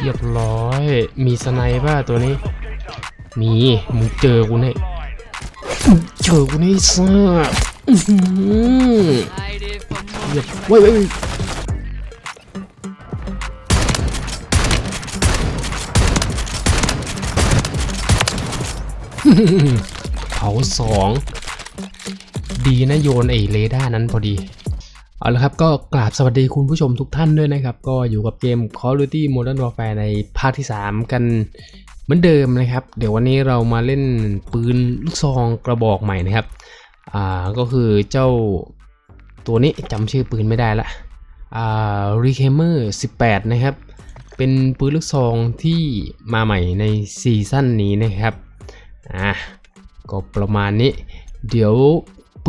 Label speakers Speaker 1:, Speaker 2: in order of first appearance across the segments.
Speaker 1: เรียบร้อย มีสไนป่ะตัวนี้ มี มึงเจอกูแน่มึงเจอกูแน่ซ่าเรียบเว้ยเว้ยเว้ยเผาสอง ดีนะโยนไอ้เรดาร์นั้นพอดี เอาละครับก็กราบสวัสดีคุณผู้ชมทุกท่านด้วยนะครับ ก็อยู่กับเกม Call of Duty Modern Warfare ในภาคที่ 3 กันเหมือนเดิมนะครับ เดี๋ยววันนี้เรามาเล่นปืนลูกซองกระบอกใหม่นะครับ อ่าก็คือเจ้าตัวนี้จำชื่อปืนไม่ได้ละ อ่า r e c a m e r 18 นะครับ เป็นปืนลูกซองที่มาใหม่ในซีซั่นนี้นะครับ อะก็ประมาณนี้ เดี๋ยว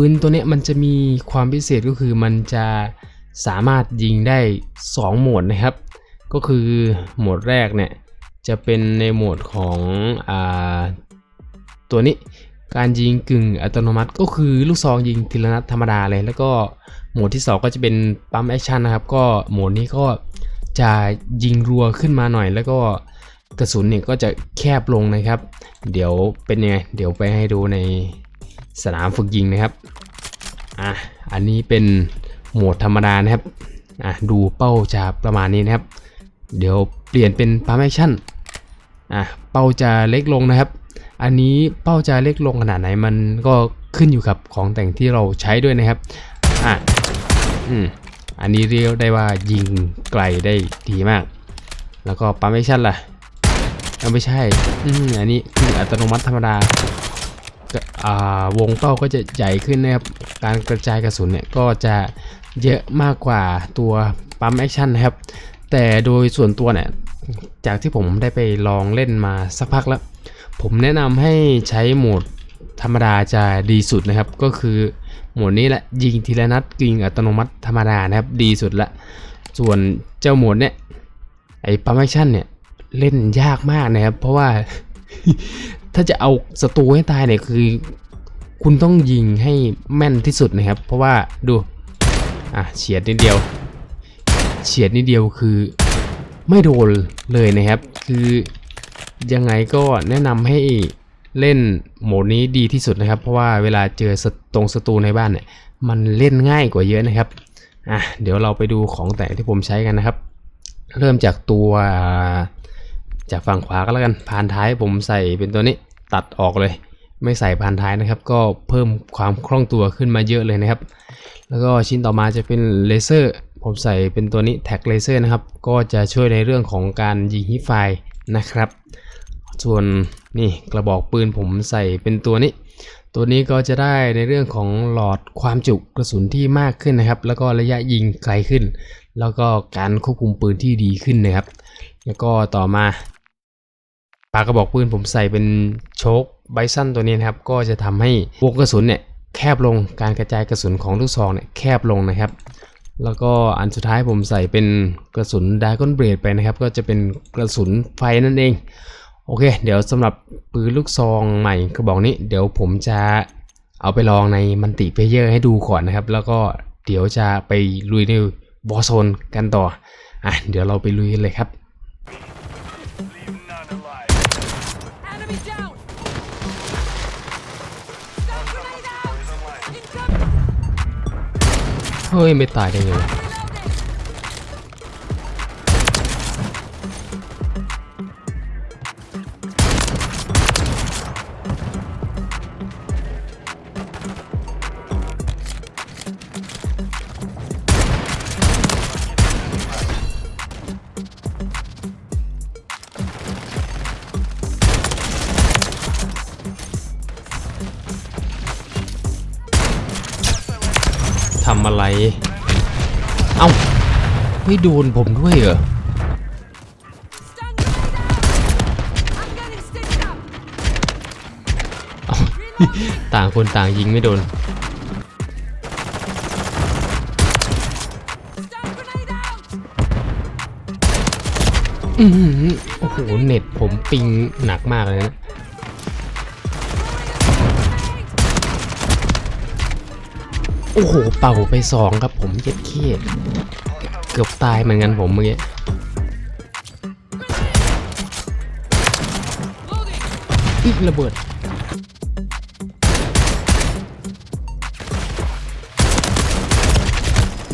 Speaker 1: ปืนตัวเนี้ยมันจะมีความพิเศษก็คือมันจะสามารถยิงได้ 2 โหมดนะครับ ก็คือโหมดแรกเนี่ยจะเป็นในโหมดของอาตัวนี้การยิงกึ่งอัตโนมัติก็คือลูกซองยิงทีละนัดธรรมดาเลย แล้วก็โหมดที่ 2 ก็จะเป็นปั๊มแอคชั่นนะครับ ก็โหมดนี้ก็จะยิงรัวขึ้นมาหน่อย แล้วก็กระสุนเนี่ยก็จะแคบลงนะครับ เดี๋ยวเป็นยังไง เดี๋ยวไปให้ดูใน สนามฝึกยิงนะครับอะอันนี้เป็นโหมดธรรมดานะครับอะดูเป้าจะประมาณนี้นะครับ เดี๋ยวเปลี่ยนเป็นปั๊มแอคชั่นอะเป้าจะเล็กลงนะครับ อันนี้เป้าจะเล็กลงขนาดไหนมันก็ขึ้นอยู่กับของแต่งที่เราใช้ด้วยนะครับอะอืมอันนี้เรียกได้ว่ายิงไกลได้ดีมาก แล้วก็ปั๊มแอคชั่นล่ะเอไม่ใช่ อืมอันนี้คืออัตโนมัติธรรมดา วงเป้าก็จะใหญ่ขึ้นนะครับ การกระจายกระสุนเนี่ยก็จะเยอะมากกว่าตัวปั๊มแอคชั่นนะครับ แต่โดยส่วนตัวเนี่ย จากที่ผมได้ไปลองเล่นมาสักพักแล้ว ผมแนะนำให้ใช้โหมดธรรมดาจะดีสุดนะครับ ก็คือโหมดนี้แหละยิงทีละนัดยิงอัตโนมัติธรรมดานะครับดีสุดละ ส่วนเจ้าโหมดเนี่ยไอ้ปั๊มแอคชั่นเนี่ยเล่นยากมากนะครับ เพราะว่าถ้าจะเอาศัตรูให้ตายเนี่ยคือ คุณต้องยิงให้แม่นที่สุดนะครับ เพราะว่าดูอะเฉียดนิดเดียว เฉียดนิดเดียวคือไม่โดนเลยนะครับ คือยังไงก็แนะนำให้เล่นโหมดนี้ดีที่สุดนะครับ เพราะว่าเวลาเจอตรงศัตรูในบ้านเนี่ยมันเล่นง่ายกว่าเยอะนะครับอะเดี๋ยวเราไปดูของแต่งที่ผมใช้กันนะครับ เริ่มจากตัว จากฝั่งขวาก็แล้วกันพานท้ายผมใส่เป็นตัวนี้ตัดออกเลย ไม่ใส่พานท้ายนะครับ ก็เพิ่มความคล่องตัวขึ้นมาเยอะเลยนะครับ แล้วก็ชิ้นต่อมาจะเป็นเลเซอร์ผมใส่เป็นตัวนี้แท็กเลเซอร์นะครับ ก็จะช่วยในเรื่องของการยิงฮิไฟนะครับ ส่วนนี่กระบอกปืนผมใส่เป็นตัวนี้ ตัวนี้ก็จะได้ในเรื่องของหลอดความจุกระสุนที่มากขึ้นนะครับ แล้วก็ระยะยิงไกลขึ้น แล้วก็การควบคุมปืนที่ดีขึ้นนะครับ แล้วก็ต่อมาากกระบอกปืนผมใส่เป็นโชคไบซันตัวนี้นะครับ ก็จะทำให้วงกระสุนเนี่ยแคบลงการกระจายกระสุนของลูกซองเนี่ยแคบลงนะครับ แล้วก็อันสุดท้ายผมใส่เป็นกระสุนดากอนเบรดไปนะครับ ก็จะเป็นกระสุนไฟนั่นเอง โอเค เดี๋ยวสำหรับปืนลูกซองใหม่กระบอกนี้ เดี๋ยวผมจะเอาไปลองในมันติเพเยอร์ให้ดูก่อนนะครับ แล้วก็เดี๋ยวจะไปลุยในวอโซนกันต่ออะเดี๋ยวเราไปลุยกันเลยครับ เฮ้ย ไม่ตายได้ไง ทำอะไร เอ้า ไม่โดนผมด้วยเหรอ ต่างคนต่างยิงไม่โดน อือโอ้โห เน็ตผมปิงหนักมากเลยนะ โอ้โห เป่าไปสองครับผมเย็ดเคียเกือบตายเหมือนกันผมเมื่อกี้อีกระเบิด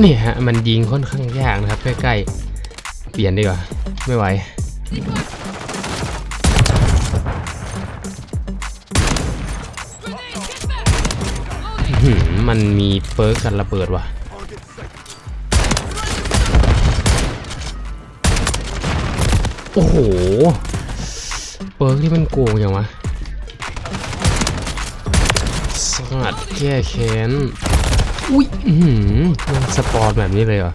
Speaker 1: เนี่ยฮะ มันยิงค่อนข้างยากนะครับ ใกล้ๆ เปลี่ยนดีกว่า ไม่ไหว มันมีเปิร์กกันระเบิดว่ะโอ้โหเปิร์กที่มันโกงอย่างวะสงัดแก้แค้น อุ้ยอื้อหือมันสปอร์ตแบบนี้เลยเหรอ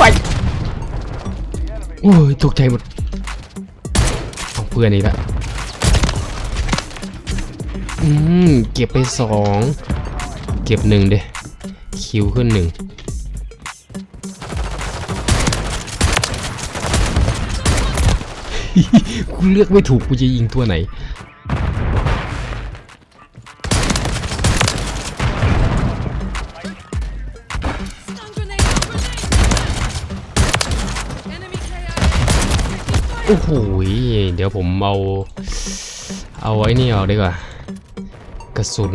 Speaker 1: ว้ายโอ้ยตกใจหมดเอาเพื่อนอีกแล้ว อืมเก็บไปสองเก็บหนึ่งเด้คิวขึ้นหนึ่งกูเลือกไม่ถูกกูจะยิงตัวไหนโอ้โหเดี๋ยวผมเอา เอาไว้นี่เอาดีกว่า กระสุน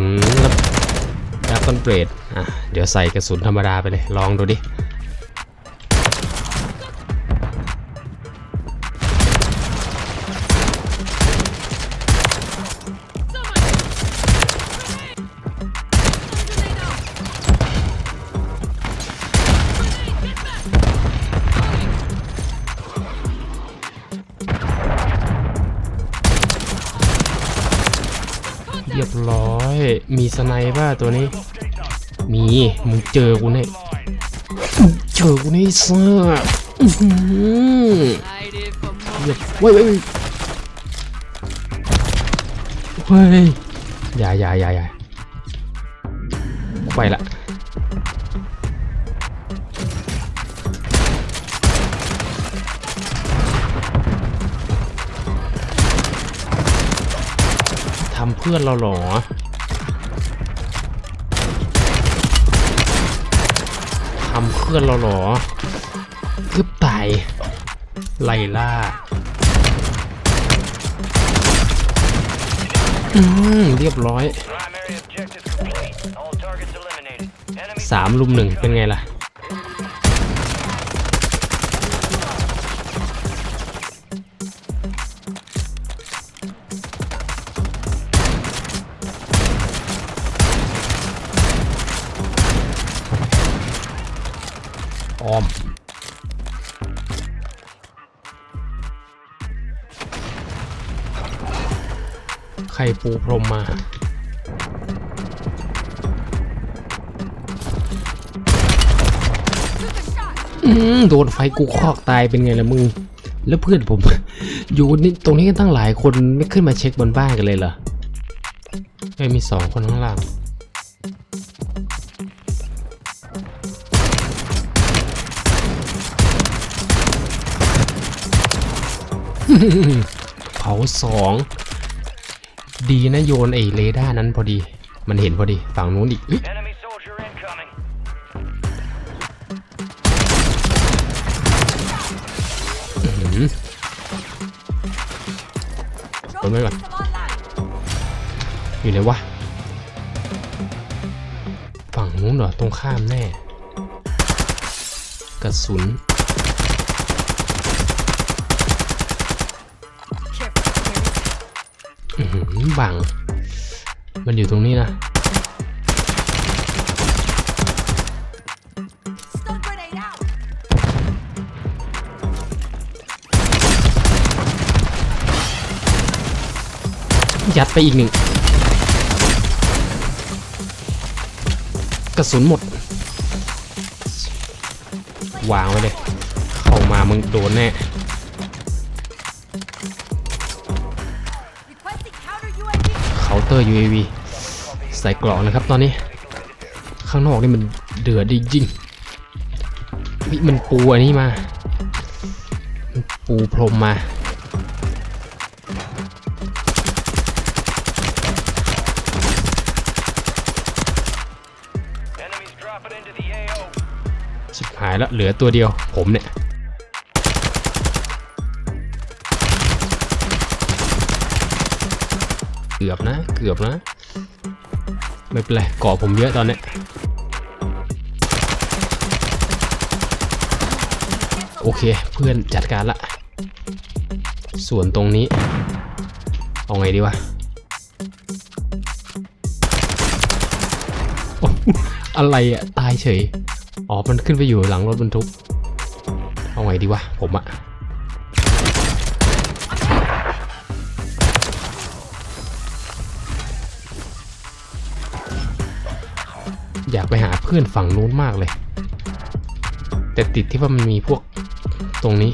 Speaker 1: ดับต้นเบรดอะเดี๋ยวใส่กระสุนธรรมดาไปเลย ลองดูดิ มีสไนเปอร์ตัวนี้ มี มึงเจอกูแน่เจอกูแน่ซ่าอื้อเว้ยเว้ยเว้ยเฮ้ยอย่าอย่าอย่าอย่าไปละทำเพื่อนเราหรอ ทำเพื่อนเราหรอคืบตายไล่ล่าอืมเรียบร้อยสามลุมหนึ่งเป็นไงล่ะ ปูพรมมาอืโดนไฟกูคอกตายเป็นไงล่ะมึง แล้วเพื่อนผม อยู่นี่ตรงนี้กันตั้งหลายคนไม่ขึ้นมาเช็คบนบ้านกันเลยเหรอเอ้มีสองคนข้างล่างเผาสอง ดีนะโยนไอ้เรดาร์นั้นพอดี มันเห็นพอดี ฝั่งนู้นอีกเอ้ย
Speaker 2: enemy soldier incoming.
Speaker 1: หืม Hold on.
Speaker 3: Trophy system online.
Speaker 1: อยู่ไหนวะ ฝั่งนู้นเหรอ ตรงข้ามแน่ กระสุน บัง มันอยู่ตรงนี้นะยัดไปอีกหนึ่ง กระสุนหมด วางไว้เลย เข้ามามึงโดนแน่ อร์ UAV ใส่กล่องนะครับตอนนี้ ข้างนอกนี่มันเดือดจริงๆวิมันปูอันนี้มามปูพรมมา
Speaker 2: Enemies dropping into the AO.
Speaker 1: ชิบหายแล้วเหลือตัวเดียวผมเนี่ย เกือบนะ เกือบนะ ไม่เป็นไรเกาะผมเยอะตอนนี้โอเค เพื่อนจัดการละ ส่วนตรงนี้ เอาไงดีวะ อะไรอะตายเฉย อ๋อ มันขึ้นไปอยู่หลังรถบรรทุก เอาไงดีวะ ผมอะ ไปหาเพื่อนฝั่งนู้นมากเลย แต่ติดที่ว่ามันมีพวกตรงนี้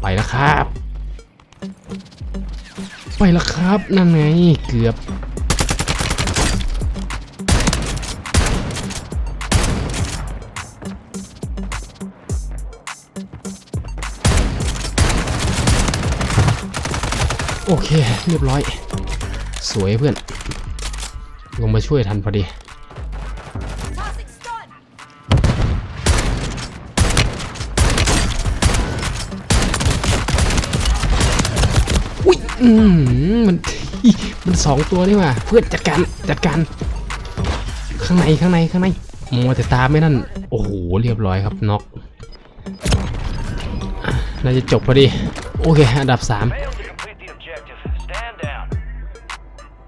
Speaker 1: ไปแล้วครับ ไปแล้วครับ นั่นไงเกือบโอเค เรียบร้อย สวยเพื่อน ลงมาช่วยทันพอดี อืมมันมันสองตัวนี่ว่าเพื่อนจัดการจัดการข้างในข้างในข้างในมัวแต่ตามไม่นั่น โอ้โหเรียบร้อยครับน็อกน่าจะจบพอดี โอเคอันดับ 3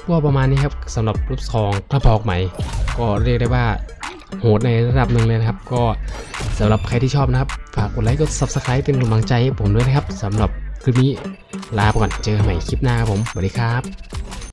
Speaker 1: ก็ประมาณนี้ครับสำหรับรูปซองกระบอกใหม่ ก็เรียกได้ว่าโหดในระดับหนึ่งเลยนะครับ ก็สำหรับใครที่ชอบนะครับ ฝากกดไลค์กด subscribe เป็นกำลังใจให้ผมด้วยนะครับสำหรับ คลิปนี้ลาไปก่อนเจอกันใหม่คลิปหน้าครับผมสวัสดีครับ